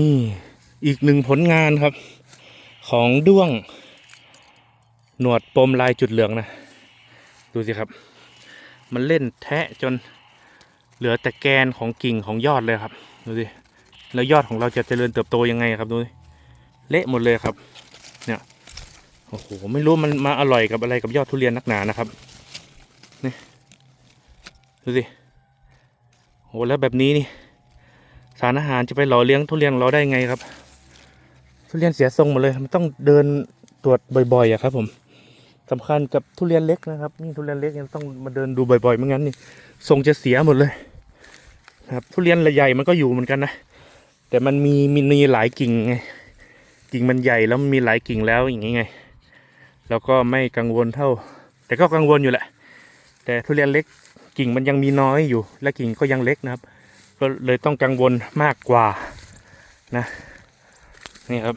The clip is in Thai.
นี่อีกหนึ่งผลงานครับ ของด้วง หนวดปมลายจุดเหลืองนะ ดูสิครับ มันเล่นแทะจนเหลือแต่แกนของกิ่งของยอดเลยครับ ดูสิแล้วยอดของเราจะเจริญเติบโตยังไงครับดูเละหมดเลยครับ เนี่ยโอ้โหไม่รู้มันมาอร่อยกับอะไรกับยอดทุเรียนนักหนานะครับนี่ดูสิโหแล้วแบบนี้นี่ สารอาหารจะไปหล่อเลี้ยงทุเรียนเราได้ไงครับ ทุเรียนเสียทรงหมดเลยมันต้องเดินตรวจบ่อยๆอะครับ ผมสำคัญกับทุเรียนเล็กนะครับนี่ทุเรียนเล็กยังต้องมาเดินดูบ่อยๆไม่งั้นนี่ทรงจะเสียหมดเลยครับ ทุเรียนใหญ่มันก็อยู่เหมือนกันนะแต่มันมีมีมีหลายกิ่งไงกิ่งมันใหญ่แล้วมันมีหลายกิ่งแล้วอย่างงี้ไงแล้วก็ไม่กังวลเท่า แต่ก็กังวลอยู่แหละ แต่ทุเรียนเล็กกิ่งมันยังมีน้อยอยู่ และกิ่งก็ยังเล็กนะครับ ก็เลยต้องกังวลมากกว่านะนี่ครับ